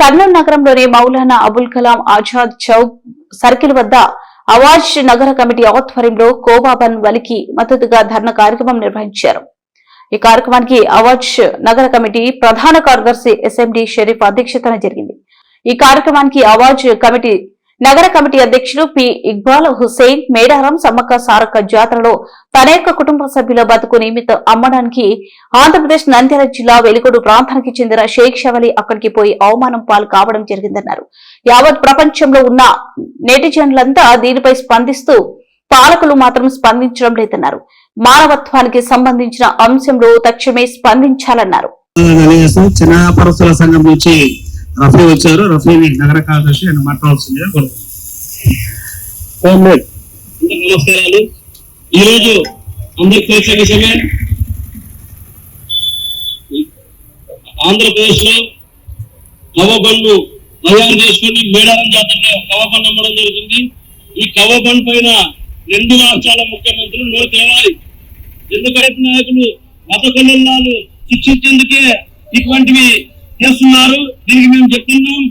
కర్నూలు నగరంలోని మౌలానా అబుల్ కలాం ఆజాద్ చౌక్ సర్కిల్ వద్ద అవాజ్ నగర కమిటీ ఆధ్వర్యంలో కోబాబన్ వలికి మద్దతుగా ధర్నా కార్యక్రమం నిర్వహించారు. ఈ కార్యక్రమానికి అవాజ్ నగర కమిటీ ప్రధాన కార్యదర్శి ఎస్ఎండి షరీఫ్ అధ్యక్షతన జరిగింది. ఈ కార్యక్రమానికి అవాజ్ కమిటీ నగర కమిటీ అధ్యక్షులు పి. ఇక్బాల్ హుసేన్ మేడారం సమ్మక్క సారక్క జాతరలో తన యొక్క కుటుంబ సభ్యుల బతుకు నిమిత్తం అమ్మడానికి ఆంధ్రప్రదేశ్ నంద్యాల జిల్లా వెలుగుడు ప్రాంతానికి చెందిన షేక్ షవలి అక్కడికి పోయి అవమానం పాలు కావడం జరిగిందన్నారు. యావత్ ప్రపంచంలో ఉన్న నెటిజన్లంతా దీనిపై స్పందిస్తూ పాలకులు మాత్రం స్పందించడం లేదన్నారు. మానవత్వానికి సంబంధించిన అంశంలో తక్షణమే స్పందించాలన్నారు. చిన్న సంఘం నుంచి రఫీ వచ్చారు. రఫీని నగర కార్యదర్శి ఆయన మాట్లాడాల్సిందిగా కోరుతున్నాను నమస్కారాలు. ఈరోజు అందరికి తెలిసే విషయమే. ఆంధ్రప్రదేశ్లో కవ్వబండ్లు తయారు చేసుకుని మేడారం జాతరలో కవ్వబండ్ అమ్మడం జరుగుతుంది. ఈ కవ్వబండ్ పైన రెండు రాష్ట్రాల ముఖ్యమంత్రులు నోరు తేవాలి ఎందుకంటే నాయకులు మత కల్లాలు శిక్షించేందుకే ఇటువంటివి చేస్తున్నారు దీనికి మేము చెప్తున్నాం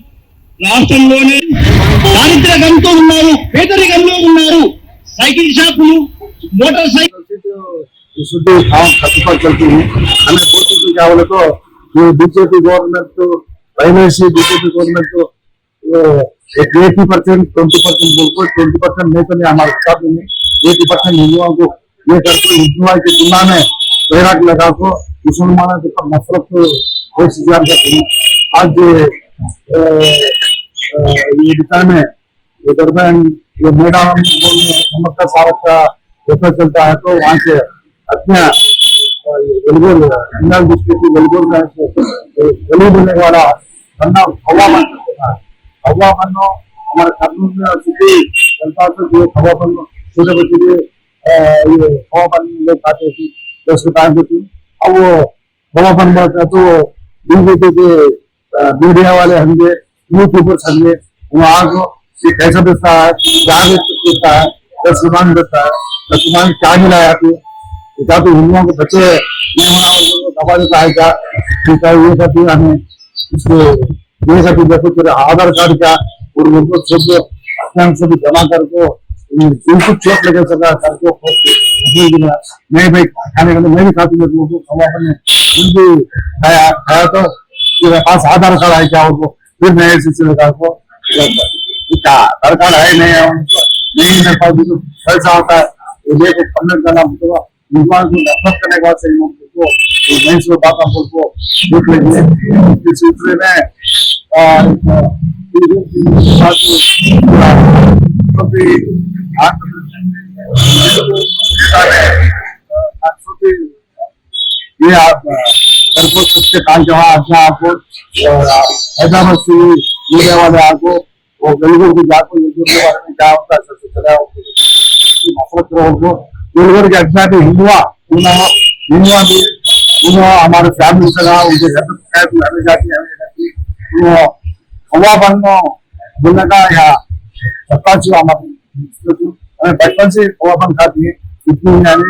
రాష్ట్రంలోనే దారిద్ర్యంతో ఉన్నారు పేదరికంలో ఉన్నారు సైకిల్ షాపులు మోటార్ సైకిల్ शुद्धि गांव खतपत चलती है हमें बहुत सी चावल तो ये बीजेपी गवर्नमेंट तो पहले से बीजेपी गवर्नमेंट तो एक eighty percent twenty percent बोलको twenty percent नहीं तो नहीं हमारे साथ में एटी परसेंट हिंदुओं को ये करके हिंदुओं की तुलना में बैराक लगा को मुसलमानों के ऊपर नफरत होशियारसाठी आज जे रिकाम है दरम्यान ये मेडा समर्थ साहब का पेपर चलता है तो वहाँ से अपना गलगोल इंदौर डिस्ट्रिक्ट की गलगोल का गली देने वाला बनना हवामान हवामान तो हमारे कानून सिटी जनता से जो हवामान तो छोटे बच्चे के ये हवामान लोग खाते थे, दस के टाइम देते तो। अब वो हवामान तो बीजेपी के मीडिया वाले होंगे यूट्यूबर्स होंगे, वहाँ को ये कैसा देता है? क्या देता है? दस सामान देता है? दस सामान क्या मिलाया तू क्या तो हिंदुओं के बच्चे नहीं दबा देता है क्या है ये सब हमें इसको, ये सब देखो, तेरे आधार कार्ड क्या? और उनको सब अपने से भी जमा करके बिल्कुल चोट लगे सका करके अपने भी भाई, खाने का तो मैं भी खाती हूँ लोगों को खवा उनकी खाया खाया तो मेरे पास आधार कार्ड है क्या उनको फिर नए सिलसिले का को क्या आधार कार्ड है नहीं है उनको नहीं मेरे पास तो पैसा होता है वो लेके कमेंट करना मतलब भगवान को नफरत करने के बाद से लोग को नहीं सो बात हम को देख लेंगे इस सिलसिले में आ, ಕಾಂಚ ಅರ್ಥ ಹಾಕು ಹೈದರಾಬಾದ್ ಮೀಡಿಯಾವಾದ ಹಾಕು ಗಲುಗುರಿಗೆ ಹಾಕು ಯಾವ ಅವಕಾಶ ಸಿಗ್ತದೆ ಹತ್ರ ಹೋಗು गलुगुर के अज्ञात हिंदुआ हिंदुआ भी उन्होंने हमारे फैमिली से रहा उनके घर शिकायत हमें जाती हमें जाती उन्होंने हवा बनो बोलने का, या सत्ता से हमारे बचपन से हवा बन खाती है इतनी यानी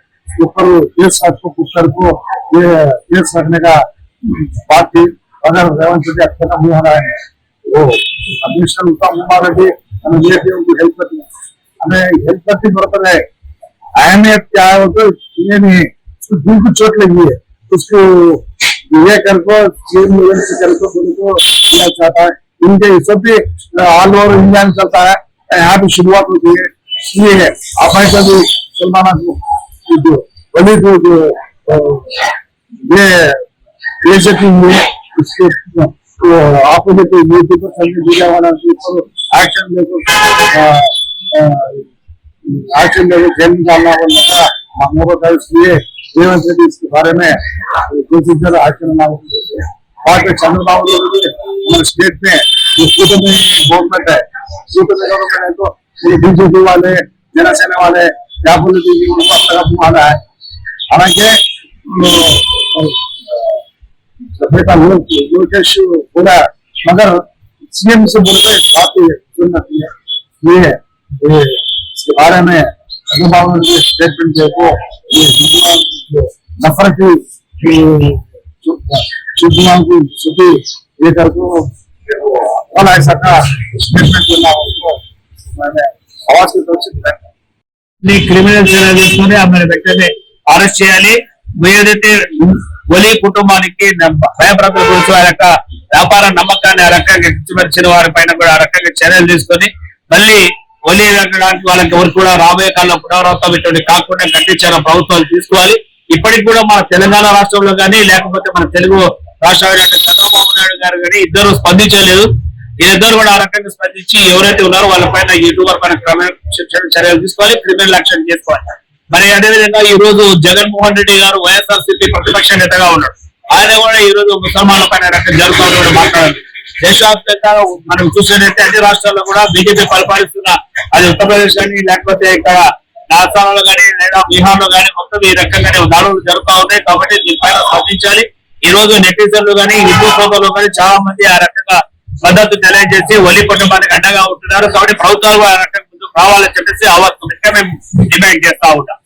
ऊपर केस को पुत्र को ये केस रखने का बात थी। अगर रेवंत रेड्डी अच्छा नहीं हो रहा है वो कमिश्नर उत्तम कुमार रेड्डी हमें लेके उनको हेल्प करती हमें हेल्प करती बराबर है। अहमियत क्या है वो तो ये नहीं उसको दिल को चोट लगी है। उसको ये कर को सीएम लेवल से कर को बोले को किया चाहता है। इनके सब भी ऑल ओवर इंडिया में चलता है। यहाँ भी शुरुआत होती है। इसलिए आप ऐसा भी सलमाना को वही जो ये लेजिटिम है तो आपने तो यूट्यूब पर सर्च किया वाला एक्शन लेको एक्शन लेको जेल में डालना वाला था हम लोगों का इसलिए रेवंत रेड्डी इसके बारे में कोशिश कर एक्शन ना हो पार्टी चंद्रबाबू हमारे स्टेट में उसको तो में गवर्नमेंट है उसको तो गवर्नमेंट है तो बीजेपी वाले जनसेना वाले या पुलिस उनको अपना का माना है हालांकि बेटा लोग लोकेश बोला मगर सीएम से बोलते बात ये सुनना चाहिए ये ये इसके बारे में अभिभावकों ने स्टेटमेंट देखो ये हिंदुओं की नफरत की शुद्धियों की शुद्धि ये करको बोला ऐसा का स्टेटमेंट देना उनको मैंने आवाज की तरफ से दिया ని క్రిమినల్ చర్య తీసుకుని ఆమెను వెంటనే అరెస్ట్ చేయాలి. ఏదైతే ఒలి కుటుంబానికి భయప్రతల గురించి ఆ యొక్క వ్యాపార నమ్మకాన్ని ఆ రకంగా కిచ్చిమరిచిన వారి పైన కూడా ఆ రకంగా చర్యలు తీసుకొని మళ్ళీ ఒలి వెళ్ళడానికి వాళ్ళకి ఎవరు కూడా రాబోయే కాలంలో పునరావృతం ఇటువంటి కాకుండా కట్టించాల ప్రభుత్వాలు తీసుకోవాలి. ఇప్పటికి కూడా మన తెలంగాణ రాష్ట్రంలో కానీ లేకపోతే మన తెలుగు రాష్ట్రాలు చంద్రబాబు నాయుడు గారు కానీ ఇద్దరు స్పందించలేదు. వీళ్ళిద్దరు కూడా ఆ రకంగా స్పందించి ఎవరైతే ఉన్నారో వాళ్ళ పైన యూట్యూబర్ పైన క్రమ శిక్షణ చర్యలు తీసుకోవాలి క్రిమినల్ యాక్షన్ చేసుకోవాలి మరి అదేవిధంగా ఈ రోజు జగన్మోహన్ రెడ్డి గారు వైఎస్ఆర్సీపీ ప్రతిపక్ష నేతగా ఉన్నాడు. ఆయన కూడా ఈ రోజు ముసల్మాన్ల పైన రకం జరుగుతున్నట్టు మాట్లాడాలి. దేశవ్యాప్తంగా మనం చూసినట్టే అన్ని రాష్ట్రాల్లో కూడా బీజేపీ పరిపాలిస్తున్న అది ఉత్తరప్రదేశ్ కానీ లేకపోతే ఇక్కడ రాజస్థాన్లో కానీ లేదా బీహార్లో కానీ మొత్తం ఈ రకంగానే దాడులు జరుగుతూ ఉన్నాయి. కాబట్టి దీనిపైన స్పందించాలి. ఈ రోజు నెటిజన్లు కానీ హిందూ సోదరులు కానీ చాలా మంది ఆ రకంగా మద్దతు తెలియజేసి ఒలి కుటుంబానికి అండగా ఉంటున్నారు. కాబట్టి ప్రభుత్వాలు రావాలని చెప్పేసి ఆవాస్ మేము డిమాండ్ చేస్తా ఉంటాం.